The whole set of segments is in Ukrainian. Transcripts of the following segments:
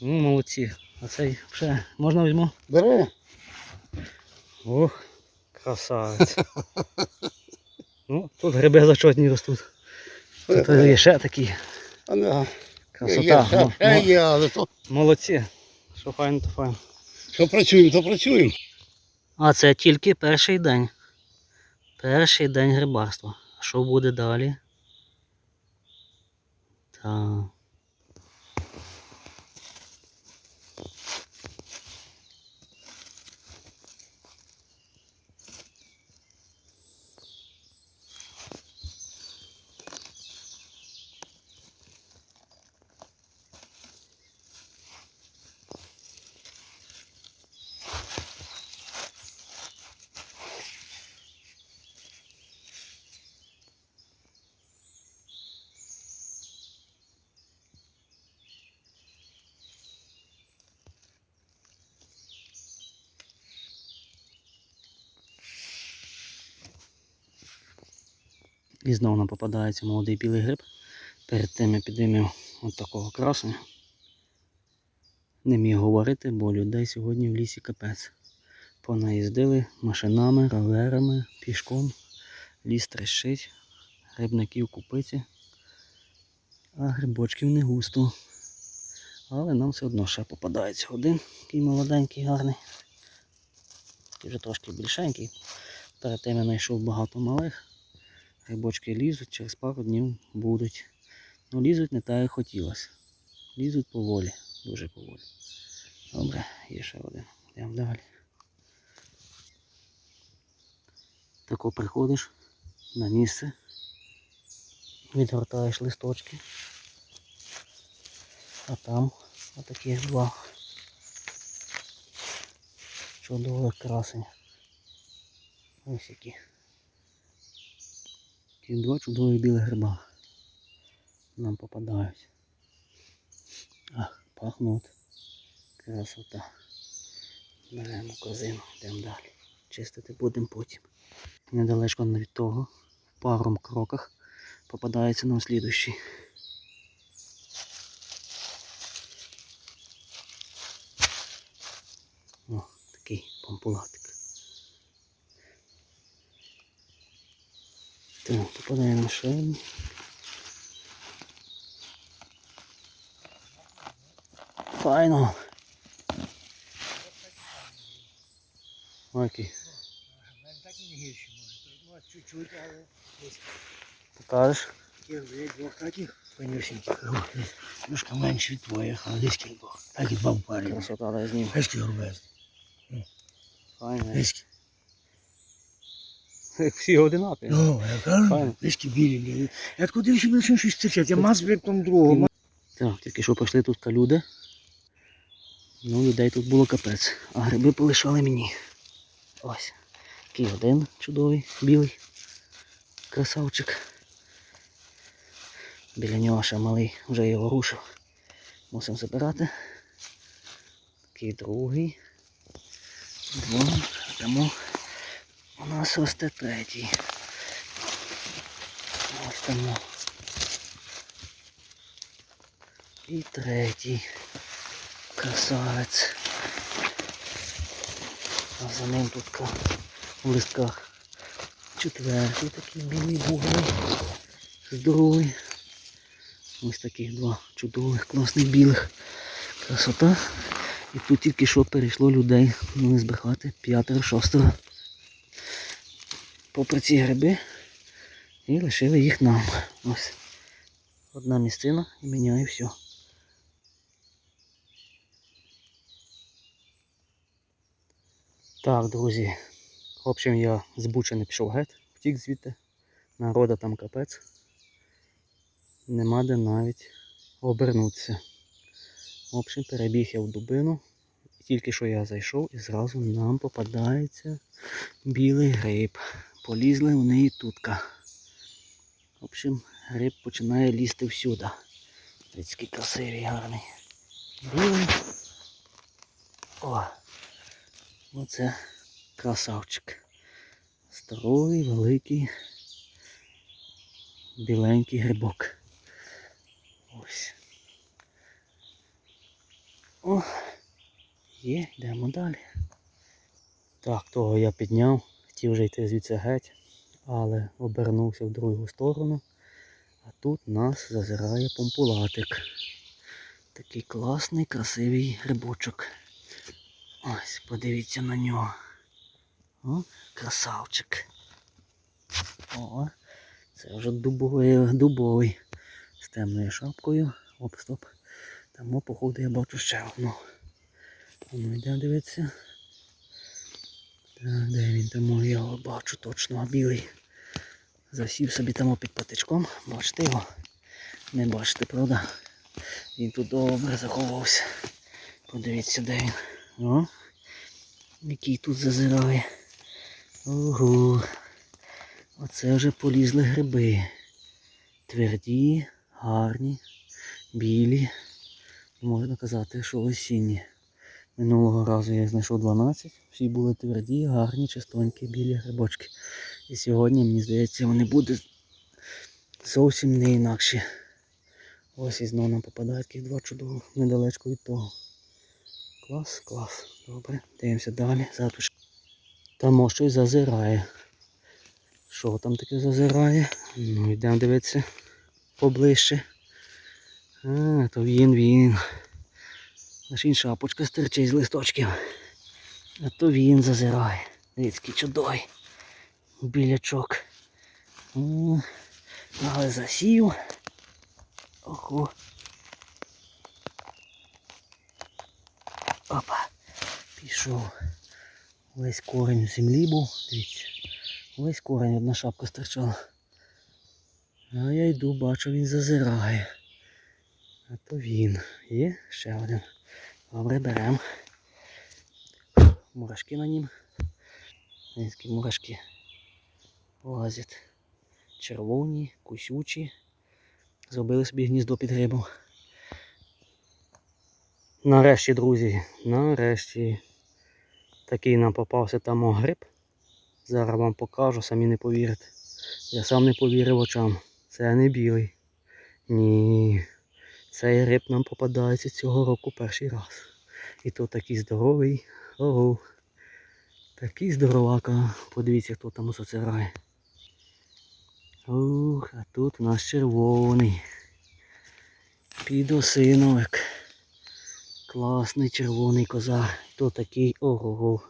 Ну, молодці. А цей вже можна візьму? Бери. Ох, красавець. ну, тут гриби зачетні ростуть. Тут є ще такі. Красота. Є, ще, ще мо- є, але то. Молодці. Що файно, то файно. Що працюємо, то працюємо. А це тільки перший день. Перший день грибарства. Що буде далі? Так. І знову нам попадається молодий білий гриб. Перед тим я підіймів от такого красення. Не міг говорити, бо людей сьогодні в лісі капець. Понаїздили машинами, роверами, пішком. Ліс трещить, грибників купиці, а грибочків не густо. Але нам все одно ще попадається один, такий молоденький, гарний. Такий вже трошки більшенький. Перед тим я знайшов багато малих. Грибочки лізуть, через пару днів будуть. Ну лізуть не так, як хотілося. Лізуть поволі, дуже поволі. Добре, є ще один. Йдемо далі. Тако приходиш на місце, відгортаєш листочки, а там отаких два чудових красень. Ось які. Ті два чудові білі гриба нам попадають. А, пахнуть. Красота. Беремо корзину, йдемо далі. Чистити будемо потім. Недалечко від того, в паром кроках попадається нам слідущий. О, такий помпулатик. Так, попадаємо ще один. Файно. Окей. Покажеш? двох таких панюсеньких. Трошки менше від твоїх, але десь кілько. Так і два в парі. Красота, дай зніму. Десь грубезні. Файно. Десь. Як всі одинакові. Ну, я кажу, Файно. білі. Я куди ще більше щось стрічати? Я маз як там другого. Так, тільки що пройшли тут люди. Ну, людей тут було капець. А гриби полишали мені. Ось. Такий один чудовий, білий. Красавчик. Біля нього ще малий, вже його рушив. Мусимо забирати. Такий другий. Два. Тому у нас росте третій. Ось тому. І третій. Красавець. А за ним тут в листках четвертий такий білий бугний. Здоровий. Ось таких два чудових, класних білих. Красота. І тут тільки що перейшло людей, ну не збрехати, п'ятеро, шостеро. Попри ці гриби і лишили їх нам. Ось. Одна місцина і міняє все. Так, друзі. Общем, я з Буча не пішов геть, втік звідти. Народа там капець. Нема де навіть обернутися. В общем, перебіг я в дубину. Тільки що я зайшов і зразу нам попадається білий гриб. Полізли вони і тутка. В общем, гриб починає лізти всюди. Який красивий, гарний. Білий. О! Оце красавчик. Здоровий, великий, біленький грибок. Ось. О, є, йдемо далі. Так, того я підняв, хотів вже йти звідси геть, але обернувся в другу сторону. А тут нас зазирає помпулатик. Такий класний, красивий грибочок. Ось, подивіться на нього. О, красавчик. О, це вже дубовий, дубовий з темною шапкою. Оп, стоп. Там, походу, я бачу ще одну. Ну, йдемо дивитися. Де він там? Я його бачу точно, а білий. Засів собі там під патичком. Бачите його? Не бачите, правда? Він тут добре заховався. Подивіться, де він. О, який тут зазирає. Ого. Оце вже полізли гриби. Тверді, гарні, білі. Можна казати, що осінні. Минулого разу я знайшов 12. Всі були тверді, гарні, чистонькі, білі грибочки. І сьогодні, мені здається, вони будуть зовсім не інакші. Ось і знову нам попадають таких два чудових недалечко від того. Клас, клас. Добре, дивимося далі. Затуш. Там о, щось зазирає. Що там таке зазирає? Ну, йдемо дивитися поближче. А, то він, він. Наш він шапочка стирчить з листочків. А то він зазирає. Дивіться, чудовий. Білячок. Але засів. Ого. Опа. Пішов. Весь корінь в землі був. Дивіться. Весь корінь одна шапка стирчала. А я йду, бачу, він зазирає. А то він. Є ще один. Добре, беремо. Мурашки на нім. Низькі мурашки лазять. Червоні, кусючі. Зробили собі гніздо під грибом. Нарешті, друзі, нарешті такий нам попався там гриб. Зараз вам покажу, самі не повірите. Я сам не повірив очам. Це не білий. Ні. Цей гриб нам попадається цього року перший раз. І то такий здоровий. Ого. Такий здоровака. Подивіться, хто там зацирає. Ух, а тут у нас червоний. Підосиновик. Класний червоний козар. То такий ого-го.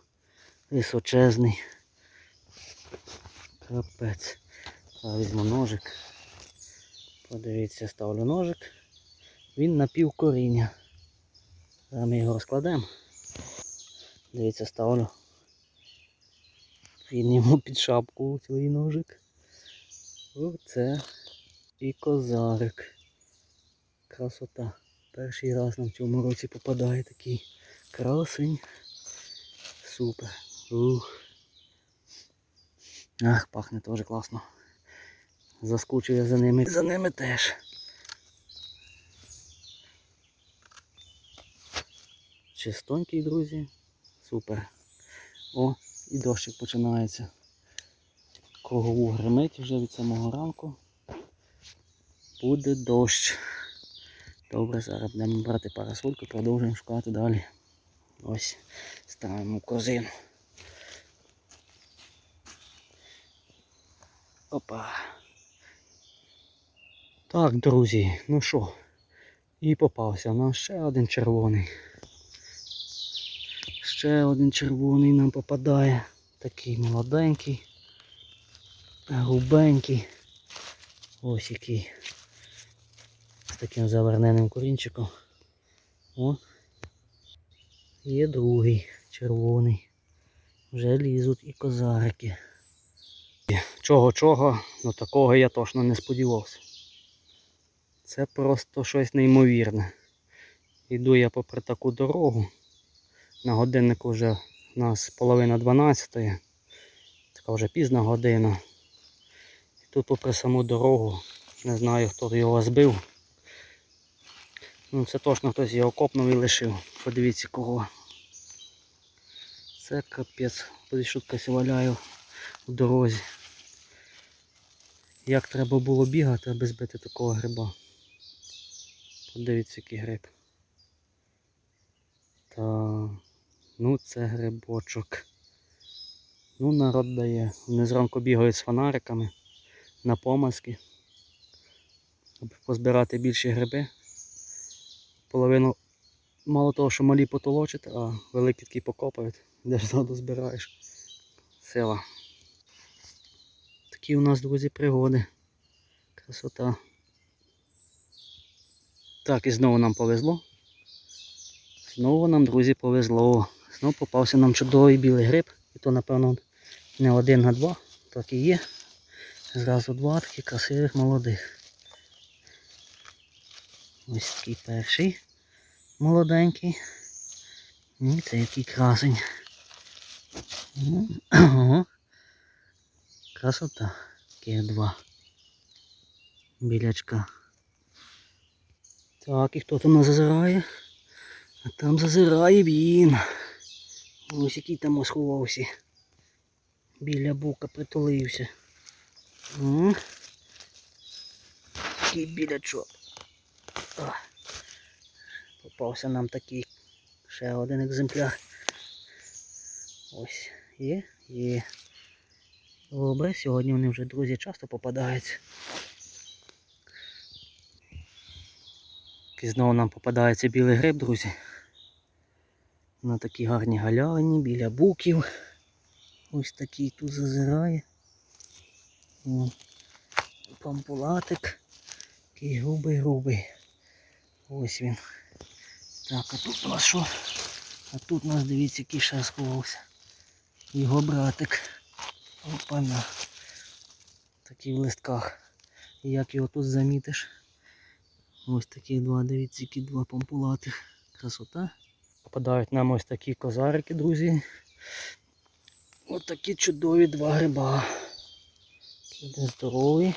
Височезний. Капець. А візьму ножик. Подивіться, ставлю ножик. Він на коріння. Зараз ми його розкладемо. Дивіться, ставлю. Він йому під шапку цілий ножик. Оце і козарик. Красота. Перший раз нам в цьому році попадає такий красень. Супер. Ух. Ах, пахне теж класно. Заскучую за ними. За ними теж. Чистонький, друзі. Супер. О, і дощик починається. Кругову гримить вже від самого ранку. Буде дощ. Добре, зараз будемо брати парасольку, продовжуємо шукати далі. Ось, ставимо корзину. Опа. Так, друзі, ну що, і попався нам ще один червоний. Ще один червоний нам попадає. Такий молоденький, грубенький. Ось який. З таким заверненим корінчиком. О. Є другий червоний. Вже лізуть і козарики. Чого-чого, ну такого я точно не сподівався. Це просто щось неймовірне. Йду я попри таку дорогу. На годиннику вже у нас половина 12. Така вже пізна година. І тут попри саму дорогу, не знаю хто його збив. Ну це точно хтось його копнув і лишив. Подивіться кого. Це капець. Подивіться, валяю в дорозі. Як треба було бігати, аби збити такого гриба. Подивіться, який гриб. Та, ну це грибочок. Ну, народ дає. Вони зранку бігають з фонариками на помазки. Щоб позбирати більші гриби. Половину мало того, що малі потолочити, а великі такі покопають. Де ж зразу збираєш. Сила. Такі у нас, друзі, пригоди. Красота. Так, і знову нам повезло. Знову нам, друзі, повезло. Знову попався нам чудовий білий гриб. І то, напевно, не один, а два. Так і є. Зразу два таких красивих молодих. Ось такий перший молоденький. І це який красень. Ого. Красота. Такі два. Білячка. Так, і хто там зазирає? А там зазирає він. Ось який там сховався. Біля бука притулився. Такий білячок. О. Попався нам такий ще один екземпляр. Ось є, є. Добре, сьогодні вони вже, друзі, часто попадаються. І знову нам попадається білий гриб, друзі. На такій гарній галявині, біля буків. Ось такий тут зазирає. О, Пампулатик. Такий грубий-грубий. Ось він. Так, а тут у нас що? А тут у нас, дивіться, який ще сховався. Його братик. Опана. Такий в листках. Як його тут замітиш? Ось такі два, дивіться, які два помпулатих. Красота. Попадають нам ось такі козарики, друзі. Ось такі чудові два гриба. Один здоровий.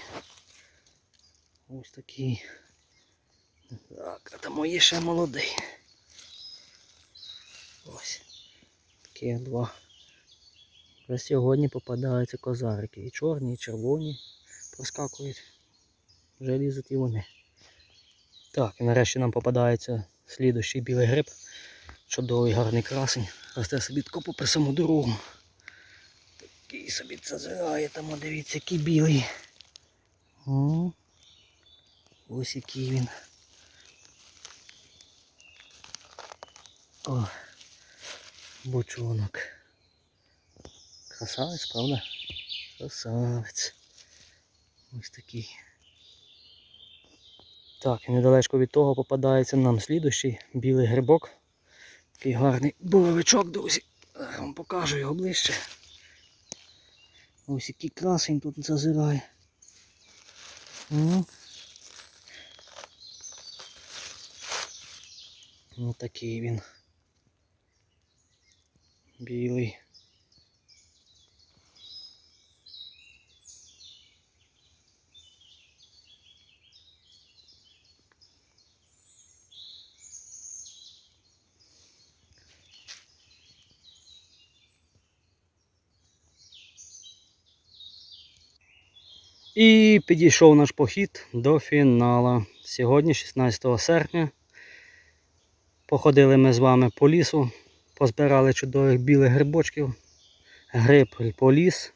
Ось такий. Так, а там є ще молодий. Ось. Такі два. Вже сьогодні попадаються козарики. І чорні, і червоні проскакують. Вже лізуть і вони. Так, і нарешті нам попадається слідущий білий гриб. Чудовий гарний красень. Росте собі тако попри саму дорогу. Такий собі зазирає там, дивіться, який білий. Ось який він. О, бочонок. Красавець, правда? Красавець. Ось такий. Так, і недалечко від того попадається нам слідущий білий грибок. Такий гарний булавичок, друзі. Я вам покажу його ближче. Ось який красень тут зазирає. Ось такий він. Білий. І підійшов наш похід до фіналу. Сьогодні, 16 серпня, походили ми з вами по лісу, позбирали чудових білих грибочків, гриб поліс.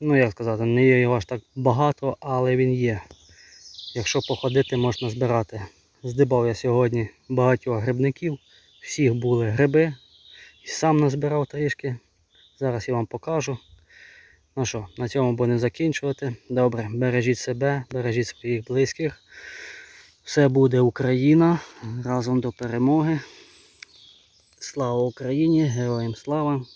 Ну, як сказати, не є його аж так багато, але він є. Якщо походити, можна збирати. Здибав я сьогодні багатьох грибників, всіх були гриби. І сам назбирав трішки. Зараз я вам покажу. Ну що, на цьому будемо закінчувати. Добре, бережіть себе, бережіть своїх близьких. Все буде Україна. Разом до перемоги. Слава Україні! Героям слава!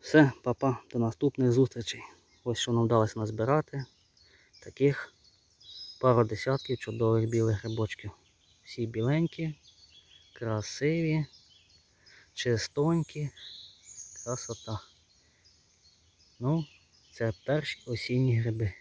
Все, папа, до наступних зустрічей. Ось що нам вдалося назбирати. Таких пару десятків чудових білих грибочків. Всі біленькі, красиві, чистонькі, красота. Ну, це перші осінні гриби.